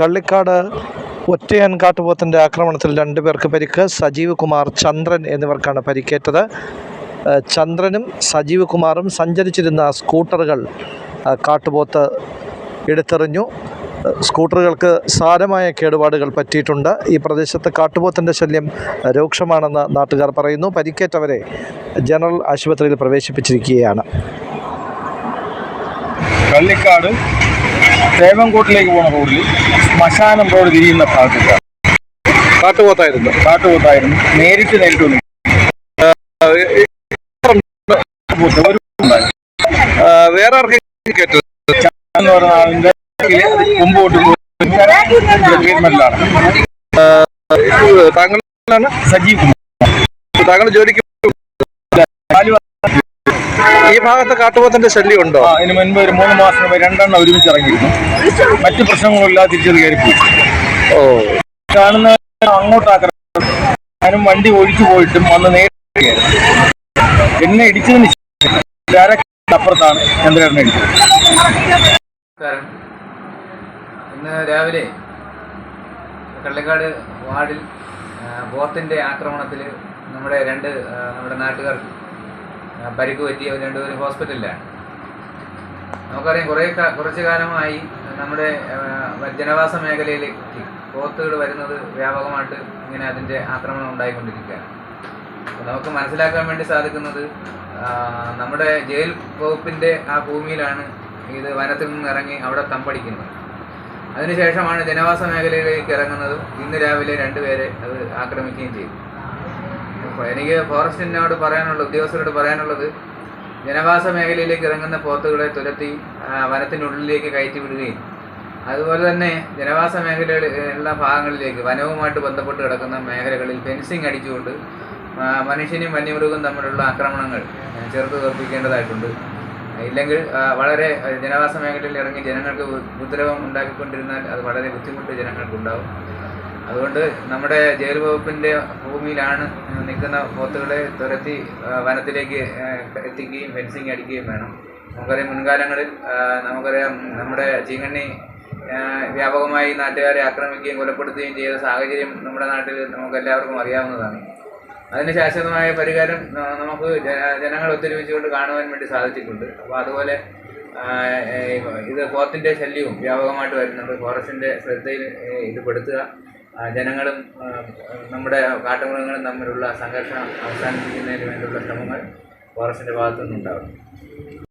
കള്ളിക്കാട് ഒറ്റയാൻ കാട്ടുപോത്തിന്റെ ആക്രമണത്തിൽ രണ്ട് പേർക്ക് പരിക്ക്. സജീവ് കുമാർ ചന്ദ്രൻ എന്നിവർക്കാണ് പരിക്കേറ്റത്. ചന്ദ്രനും സജീവ് കുമാറും സഞ്ചരിച്ചിരുന്ന സ്കൂട്ടറുകൾ കാട്ടുപോത്ത് എടുത്തെറിഞ്ഞു. സ്കൂട്ടറുകൾക്ക് സാരമായ കേടുപാടുകൾ പറ്റിയിട്ടുണ്ട്. ഈ പ്രദേശത്ത് കാട്ടുപോത്തിന്റെ ശല്യം രൂക്ഷമാണെന്ന് നാട്ടുകാർ പറയുന്നു. പരിക്കേറ്റവരെ ജനറൽ ആശുപത്രിയിൽ പ്രവേശിപ്പിച്ചിരിക്കുകയാണ്. കള്ളിക്കാട് തേവൻകോട്ടിലേക്ക് പോണ റോഡിൽ ശ്മശാനം റോഡ് തിരിയുന്ന ഭാഗത്ത് കാട്ടുപോത്തായിരുന്നു. കാട്ടുപോത്തായിരുന്നു. നേരിട്ട് നേരിട്ട് വന്നു. വേറെ എന്ന് പറഞ്ഞ ആളിന്റെ മുമ്പോട്ട് ട്രീറ്റ്മെന്റിലാണ് താങ്കളാണ് സജീവ് കുമാർ. താങ്കൾ ജോലിക്ക് ഈ ഭാഗത്ത് കാട്ടുപോത്തിന്റെ ശല്യം ഉണ്ടോ? അതിന് ഇതിന് മുൻപ് ഒരു മൂന്ന് മാസം മുമ്പ് രണ്ടെണ്ണം ഒരുമിച്ച് ഇറങ്ങിയിരുന്നു. മറ്റു പ്രശ്നങ്ങളില്ലാതെ തിരിച്ചത് പോയി. ഓ. കാണുന്ന അങ്ങോട്ട് ആക്രമണം. ഞാനും വണ്ടി ഒഴിച്ചു പോയിട്ടും വന്ന് നേരിട്ട് എന്നെ ഇടിച്ചതിന് ശേഷം അപ്പുറത്താണ് ചന്ദ്രേട്ടനെ ഇടിച്ചത്. ഇന്ന് രാവിലെ കള്ളിക്കാട് വാർഡിൽ ആ, ബോത്തിന്റെ ആക്രമണത്തിൽ നമ്മുടെ രണ്ട് നമ്മുടെ നാട്ടുകാർ പരിക്ക് പറ്റി അവർ രണ്ടുപേരും ഹോസ്പിറ്റലിലാണ് നമുക്കറിയാം കുറേ കുറച്ച് കാലമായി നമ്മുടെ ജനവാസ മേഖലയിലേക്ക് പോത്തുകൾ വരുന്നത് വ്യാപകമായിട്ട് ഇങ്ങനെ അതിന്റെ ആക്രമണം ഉണ്ടായിക്കൊണ്ടിരിക്കുകയാണ്. നമുക്ക് മനസ്സിലാക്കാൻ വേണ്ടി സാധിക്കുന്നത് നമ്മുടെ ജയിൽ വകുപ്പിന്റെ ആ ഭൂമിയിലാണ് ഇത് വനത്തിൽ നിന്ന് ഇറങ്ങി അവിടെ തമ്പടിക്കുന്നത്. അതിനുശേഷമാണ് ജനവാസ മേഖലയിലേക്ക് ഇറങ്ങുന്നതും. ഇന്ന് രാവിലെ രണ്ടുപേരെ അത് ആക്രമിക്കുകയും ചെയ്തു. എനിക്ക് ഫോറസ്റ്റിനോട് പറയാനുള്ള ഉദ്യോഗസ്ഥരോട് പറയാനുള്ളത് ജനവാസ മേഖലയിലേക്ക് ഇറങ്ങുന്ന പോത്തുകളെ തുരത്തി വനത്തിനുള്ളിലേക്ക് കയറ്റി വിടുകയും അതുപോലെ തന്നെ ജനവാസ മേഖലകളിൽ ഉള്ള ഭാഗങ്ങളിലേക്ക് വനവുമായിട്ട് ബന്ധപ്പെട്ട് കിടക്കുന്ന മേഖലകളിൽ ഫെൻസിങ് അടിച്ചുകൊണ്ട് മനുഷ്യനും വന്യമൃഗവും തമ്മിലുള്ള ആക്രമണങ്ങൾ ചെറുത്ത് തോൽപ്പിക്കേണ്ടതായിട്ടുണ്ട് ഇല്ലെങ്കിൽ വളരെ ജനവാസ മേഖലയിൽ ഇറങ്ങി ജനങ്ങൾക്ക് ഉപദ്രവം ഉണ്ടാക്കിക്കൊണ്ടിരുന്നാൽ അത് വളരെ ബുദ്ധിമുട്ട് ജനങ്ങൾക്കുണ്ടാവും. അതുകൊണ്ട് നമ്മുടെ ജയിൽ വകുപ്പിന്റെ ഭൂമിയിലാണ് നിൽക്കുന്ന പോത്തുകളെ തുരത്തി വനത്തിലേക്ക് എത്തിക്കുകയും ഫെൻസിങ് അടിക്കുകയും വേണം. നമുക്കറിയാം മുൻകാലങ്ങളിൽ നമുക്കറിയാം നമ്മുടെ ചീങ്കണ്ണി വ്യാപകമായി നാട്ടുകാരെ ആക്രമിക്കുകയും കൊലപ്പെടുത്തുകയും ചെയ്ത സാഹചര്യം നമ്മുടെ നാട്ടിൽ നമുക്ക് എല്ലാവർക്കും അറിയാവുന്നതാണ്. അതിന് ശാശ്വതമായ പരിഹാരം നമുക്ക് ജനങ്ങൾ ഒത്തൊരുമിച്ചുകൊണ്ട് കാണുവാൻ വേണ്ടി സാധിച്ചിട്ടുണ്ട്. അപ്പോൾ അതുപോലെ ഇത് പോത്തിന്റെ ശല്യവും വ്യാപകമായിട്ട് വരുന്നുണ്ട്. ഫോറസ്റ്റിന്റെ ശ്രദ്ധയിൽ ഇത് പെടുത്തുക. ജനങ്ങളും നമ്മുടെ കാട്ടുമൃഗങ്ങളും തമ്മിലുള്ള സംഘർഷം അവസാനിപ്പിക്കുന്നതിന് വേണ്ടിയുള്ള ശ്രമങ്ങൾ ഫോറസ്റ്റിന്റെ ഭാഗത്തുനിന്നുണ്ടാകും.